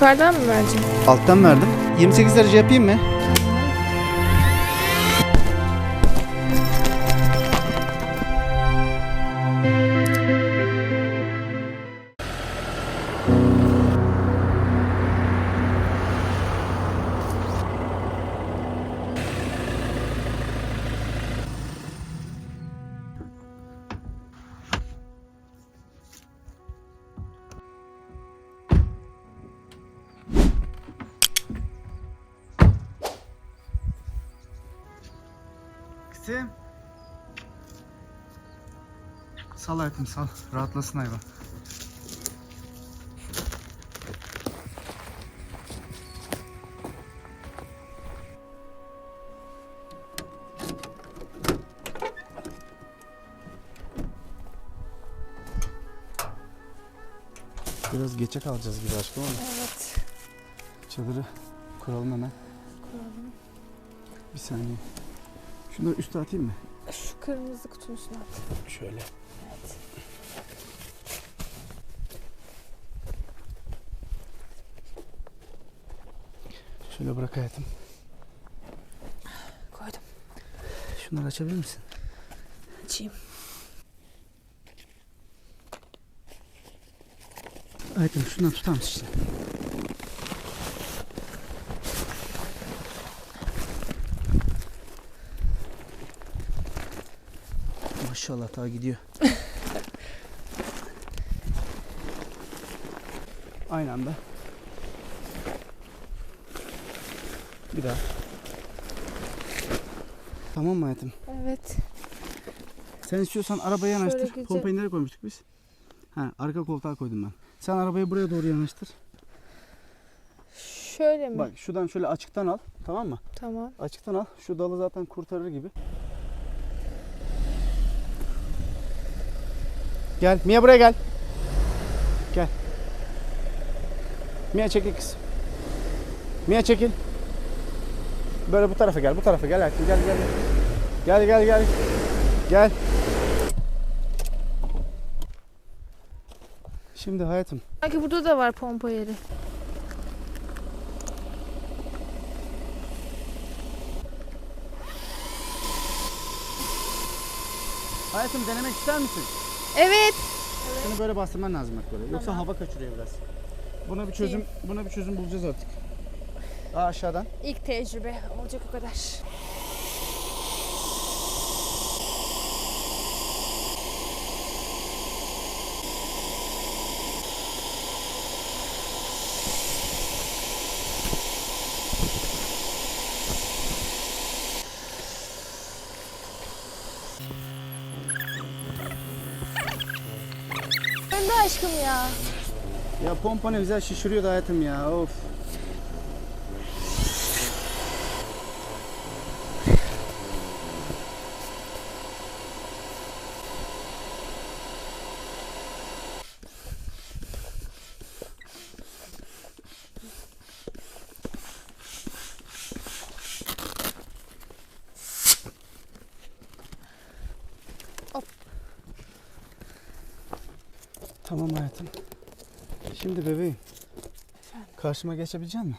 Yukarıdan mı vereceksin? Alttan verdim. 28 derece yapayım mı? Kızım. Sal hayatım sal. Rahatlasın hayvan. Biraz geçe kalacağız gibi aşkım ama Evet. çadırı kuralım hemen. Bir saniye. Şunları üste atayım mı? Şu kırmızı kutunun üstüne at. Şöyle. Şöyle bırak hayatım. Koydum. Şunları açabilir misin? Açayım. Hayatım şundan tutar mısın işte? Maşallah daha gidiyor. Aynı anda. Bir daha. Tamam mı hayatım? Evet. Sen istiyorsan arabayı Şöyle yanaştır. güzel. Pompayı nereye koymuştuk biz? Ha, arka koltuğa koydum ben. Sen arabayı buraya doğru yanaştır. Şöyle mi? Bak şuradan şöyle açıktan al. Tamam mı? Tamam. Açıktan al. Şu dalı zaten kurtarır gibi. Gel. Mia buraya gel. Gel. Mia çekil kız. Mia çekil. Böyle bu tarafa gel. Bu tarafa gel. Erkin. Gel gel. Gel gel gel. Gel. Şimdi hayatım. Belki burada da var pompa yeri. Hayatım denemek ister misin? Evet. Şunu böyle bastırman lazım bak böyle. Yoksa hava kaçırıyor biraz. Buna bir çözüm buna bir çözüm bulacağız artık. Daha aşağıdan. İlk tecrübe. Olacak o kadar. Aşkım ya. Ya pompa ne güzel şişiriyordu hayatım ya. Of. Hop. Tamam hayatım. Şimdi bebeğim. Karşıma geçebilecek misin?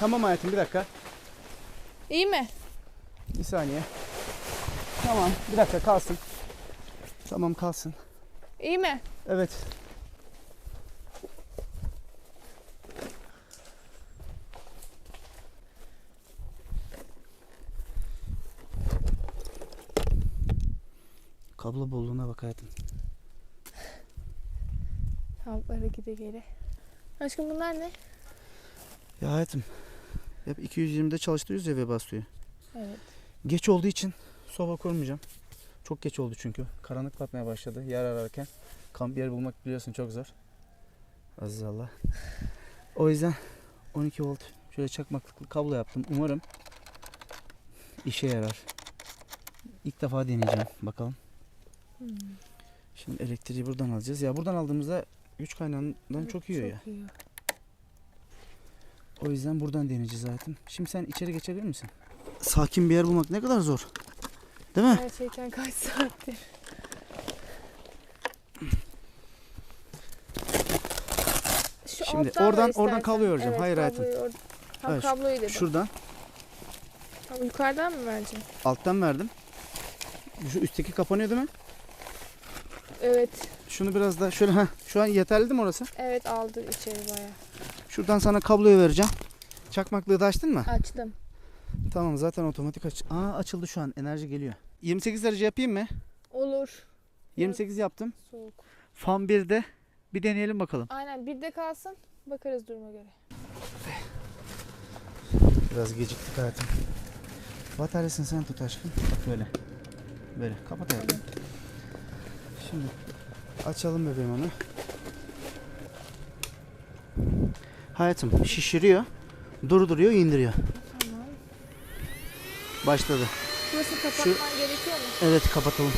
Tamam hayatım bir dakika. İyi mi? Bir saniye. Tamam bir dakika kalsın. Tamam kalsın. İyi mi? Evet. Kablo bolluğuna bak hayatım. Gide geri. Aşkım bunlar ne? Ya hayatım. Hep 220'de çalıştırıyoruz ya Webasto'yu. Evet. Geç olduğu için soba kurmayacağım. Çok geç oldu çünkü. Karanlık batmaya başladı yer ararken. Kamp yer bulmak biliyorsun çok zor. Aziz Allah. O yüzden 12 volt şöyle çakmaklıklı kablo yaptım. Umarım işe yarar. İlk defa deneyeceğim. Bakalım. Hmm. Şimdi elektriği buradan alacağız. Ya buradan aldığımızda güç kaynağından çok yiyor ya. Çok iyi. O yüzden buradan deneyeceğiz hayatım. Şimdi sen içeri geçebilir misin? Sakin bir yer bulmak ne kadar zor. Değil mi? Gerçekten kaç saattir. Şimdi Alttan ver oradan oradan kablo vereceğim. Evet, Hayır hayatım. kabloyu or- Tam Evet, kabloyu dedim. Şuradan Tamam, yukarıdan mı vereceksin? alttan verdim. Şu üstteki kapanıyor değil mi? Evet. Şunu biraz daha şöyle ha şu an yeterli mi orası? Evet aldı içeri bayağı. Şuradan sana kabloyu vereceğim. Çakmaklığı da açtın mı? Açtım. Tamam zaten otomatik aç. Aa açıldı şu an. Enerji geliyor. 28 derece yapayım mı? Olur. 28 yaptım. Soğuk. Fan 1'de bir deneyelim bakalım. Aynen bir de kalsın. Bakarız duruma göre. Biraz geciktik hayatım. Bataryasını sen tut aşkım. Bak böyle. Böyle. Kapat hayatım. Şimdi açalım bebeğim onu. Hayatım şişiriyor. Durduruyor, indiriyor. Tamam. Başladı. Burasını kapatman gerekiyor mu? Evet kapatalım.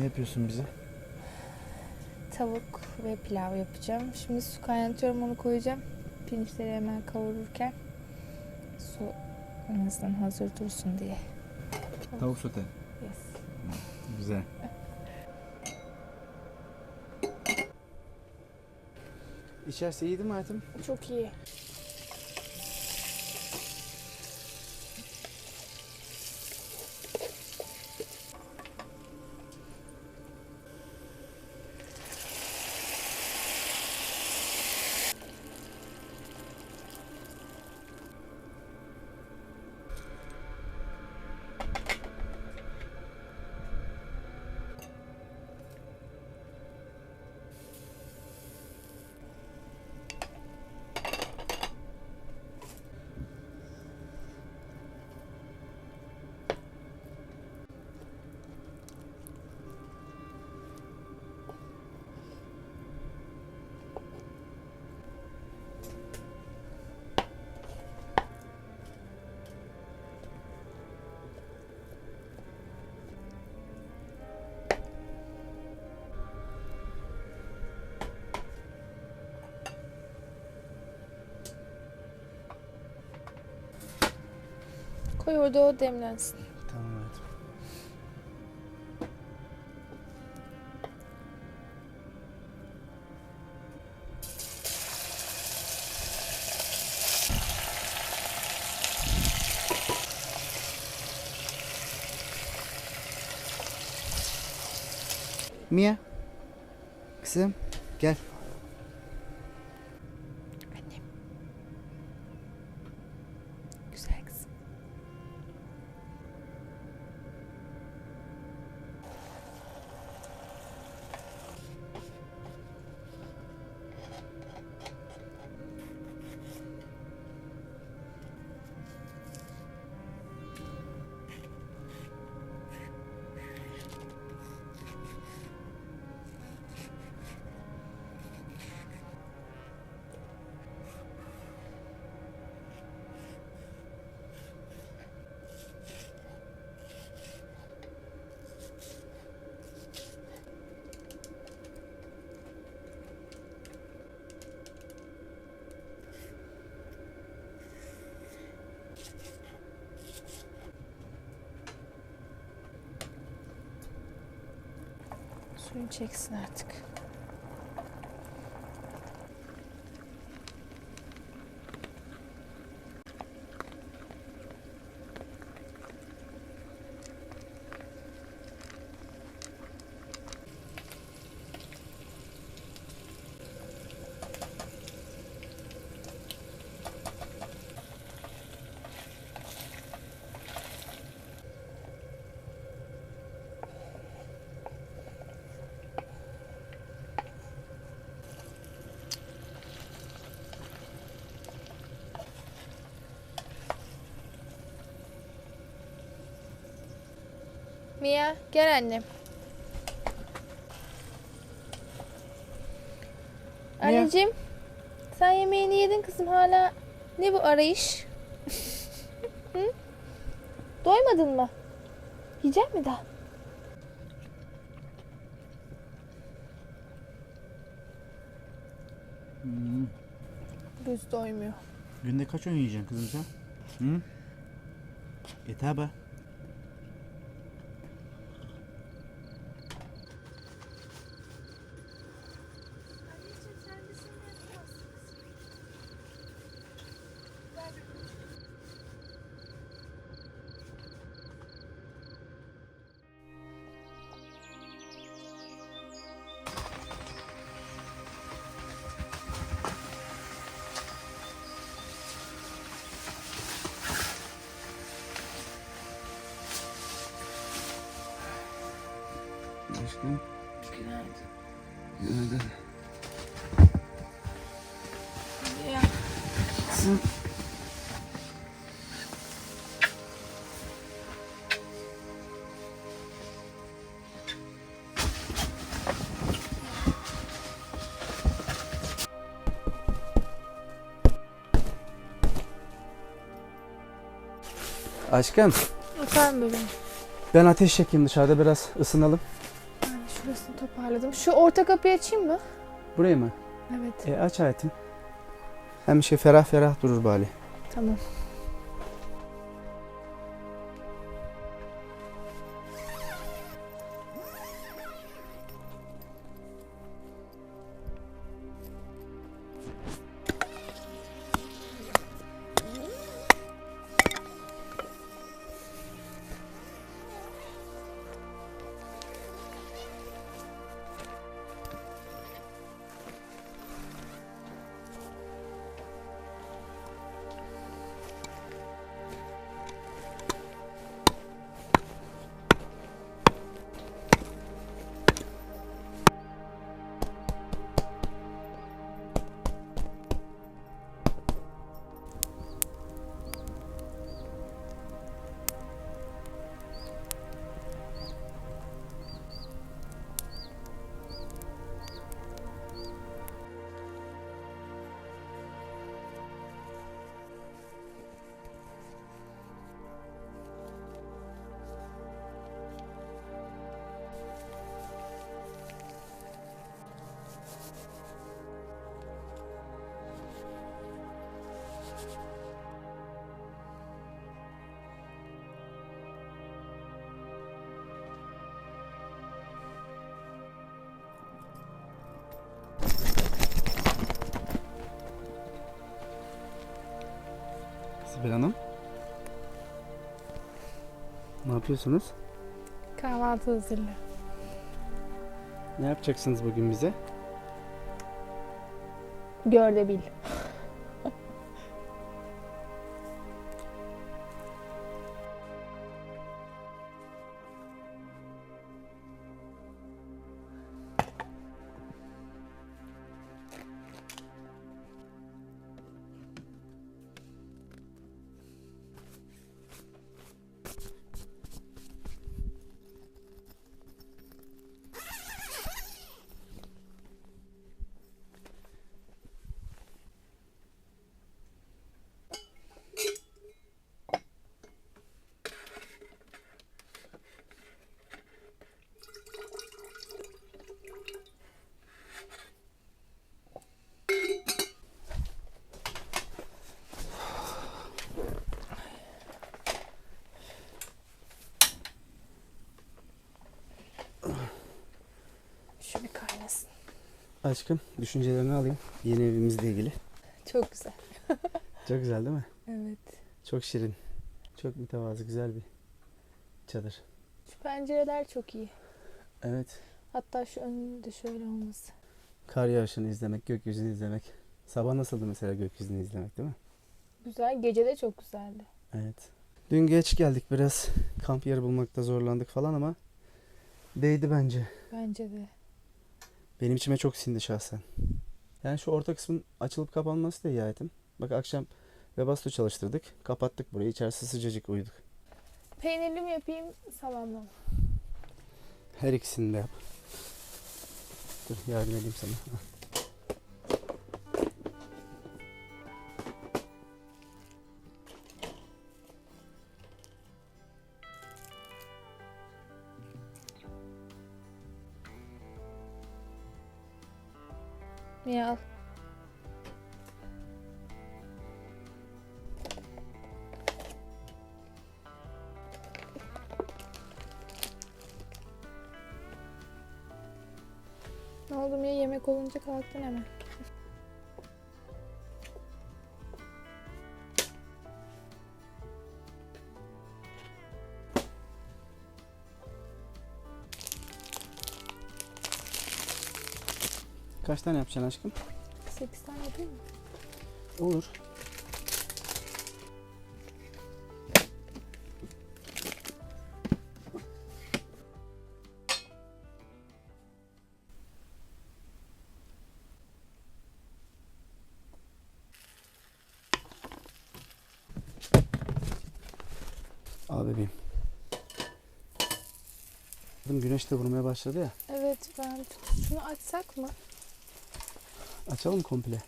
Ne yapıyorsun bize? Tavuk ve pilav yapacağım. Şimdi su kaynatıyorum onu koyacağım. Pirinçleri hemen kavururken su en azından hazır dursun diye. Tavuk sote. Yes. Güzel. İçerisi iyi değil mi hayatım? Çok iyi. Koy orada o demlensin. Suyunu çeksin artık. Mia gel annem. Anneciğim sen yemeğini yedin kızım hala ne bu arayış? Hı? Doymadın mı? Yiyecek mi daha? Hmm. Göz doymuyor. Günde kaç öğün yiyeceksin kızım sen? Hı? Yeter be. Aşkım. Günaydın. Ya. Sen... Aşkım Efendim bebeğim. ben ateş çekeyim dışarıda biraz ısınalım. Toparladım. Şu orta kapıyı açayım mı? Burayı mı? Evet. E aç hayatım. Hem şey ferah ferah durur bari. Tamam. Sibel Hanım. Ne yapıyorsunuz? Kahvaltı hazırla. Ne yapacaksınız bugün bize? Gör de bil. Aşkım düşüncelerini alayım. Yeni evimizle ilgili. Çok güzel. Çok güzel değil mi? Evet. Çok şirin. Çok mütevazı güzel bir çadır. Şu pencereler çok iyi. Evet. Hatta şu önünün de şöyle olması. Kar yağışını izlemek, gökyüzünü izlemek. Sabah nasıldı mesela gökyüzünü izlemek değil mi? Güzel. Gece de çok güzeldi. Evet. Dün geç geldik biraz. Kamp yeri bulmakta zorlandık falan ama değdi bence. Bence de. Benim içime çok sindi şahsen. Yani şu orta kısmın açılıp kapanması da iyi hayatım. Bak akşam Webasto çalıştırdık. Kapattık burayı. İçerisi sıcacık uyuduk. Peynirli mi yapayım, salamlı mı? Her ikisini de yap. Dur yardım edeyim sana. Yemek olunca kalktın hemen. Kaç tane yapacaksın aşkım? 8 tane yapayım mı? Olur. De vurmaya başladı ya. Evet ben şunu açsak mı? Açalım komple.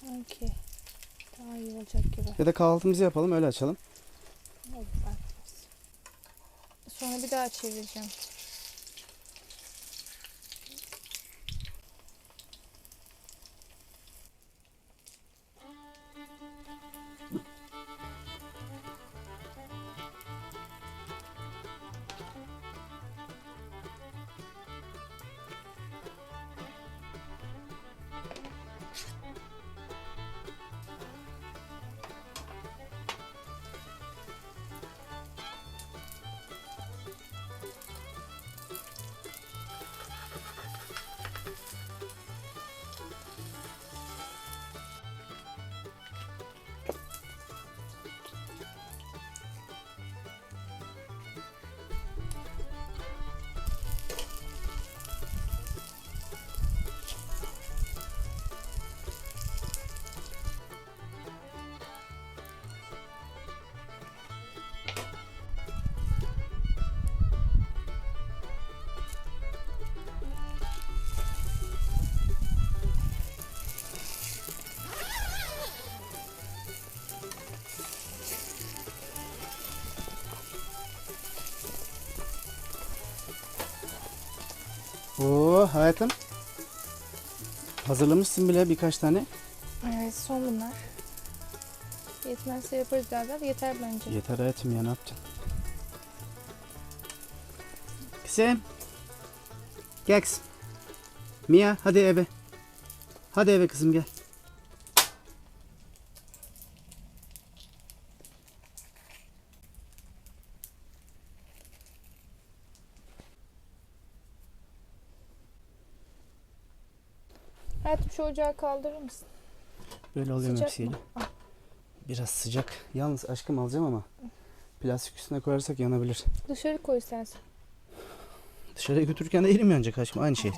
Sanki daha iyi olacak gibi. Ya da kahvaltımızı yapalım öyle açalım. Olur. Sonra bir daha çevireceğim. Oo hayatım. Hazırlamışsın bile birkaç tane. Evet son bunlar. Yetmezse yaparız birazdan. Yeter bence. Yeter hayatım ya ne yapacaksın? Kızım. Gel kızım. Mia hadi eve. Hadi eve kızım gel. Hayatım şu ocağı kaldırır mısın? Böyle alıyorum Sıcak hepsiyle. Al. Biraz sıcak. Yalnız aşkım alacağım ama plastik üstüne koyarsak yanabilir. Dışarı koy istersen. Dışarıya götürürken de elim yanacak aşkım aynı şey.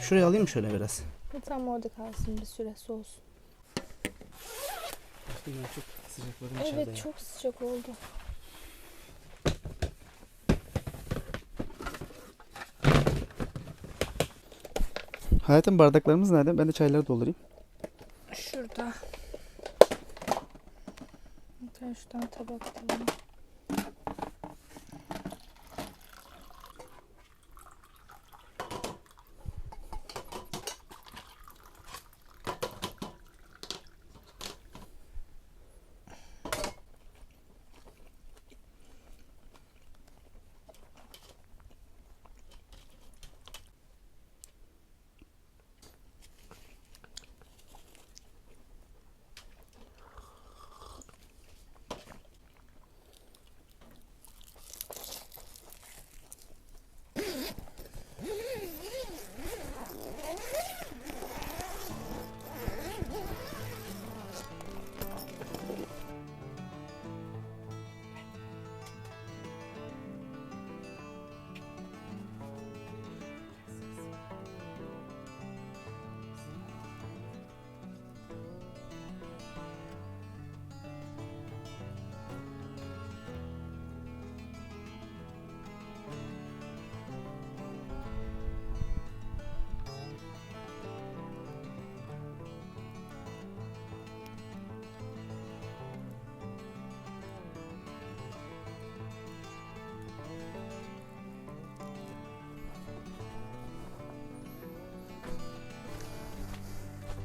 Şuraya alayım mı şöyle biraz? Tam orada kalsın bir süre soğusun. Aşkım ben çok sıcakladım içeride Evet ya. çok sıcak oldu. Hayatım bardaklarımız nerede? Ben de çayları doldurayım. Şurada. Şuradan tabak alayım.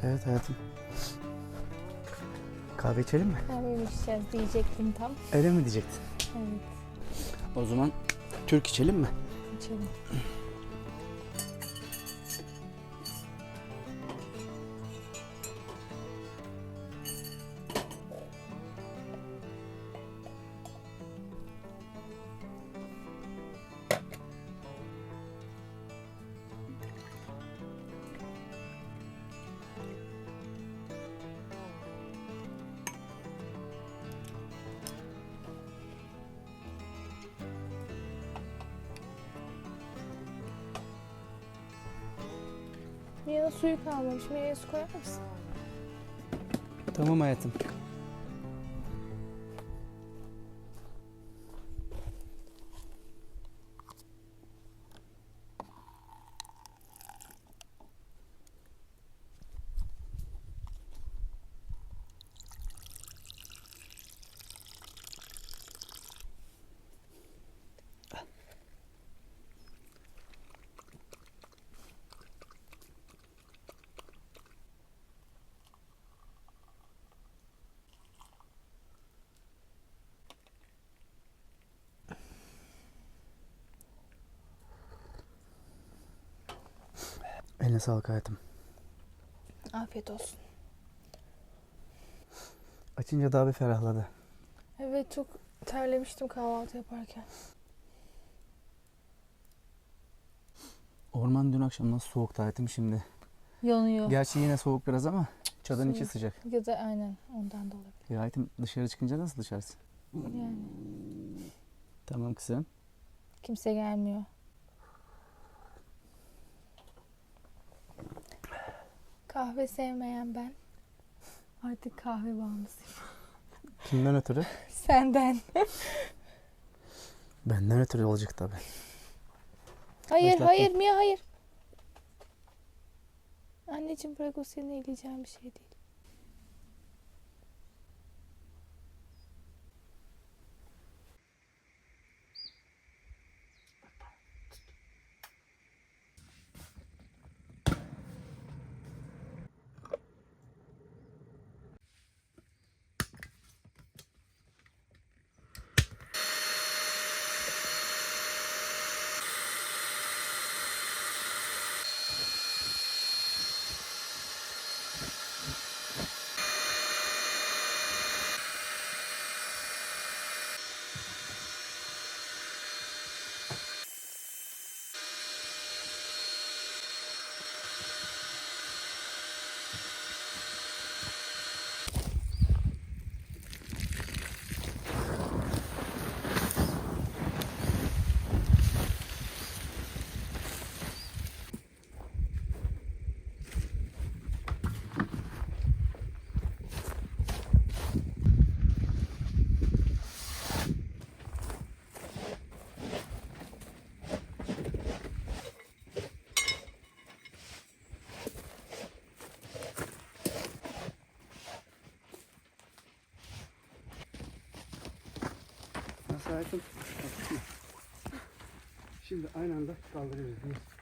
Evet hayatım. Kahve içelim mi? Kahve içeceğiz diyecektim tam. Öyle mi diyecektin? Evet O zaman Türk içelim mi? içelim. Mia'nın suyu kalmamış. Mia'ya su koyar mısın? Tamam hayatım. Eline sağlık hayatım. Afiyet olsun. Açınca daha bir ferahladı. Evet çok terlemiştim kahvaltı yaparken. Orman dün akşam nasıl soğuktu hayatım şimdi. Yanıyor. Gerçi yine soğuk biraz ama çadırın içi sıcak. Ya da aynen ondan da olabilir. Ya hayatım dışarı çıkınca nasıl dışarısın? Yani Tamam kızım. kimse gelmiyor. Kahve sevmeyen ben. Artık kahve bağımlısıyım. Kimden ötürü? Senden. Benden ötürü olacak tabii. Hayır Başlattım. hayır Mia hayır. Anneciğim bırak o senin eğileceğin bir şey değil. Hayatım? Şimdi aynı anda kaldırıyoruz. 1, 2, 3.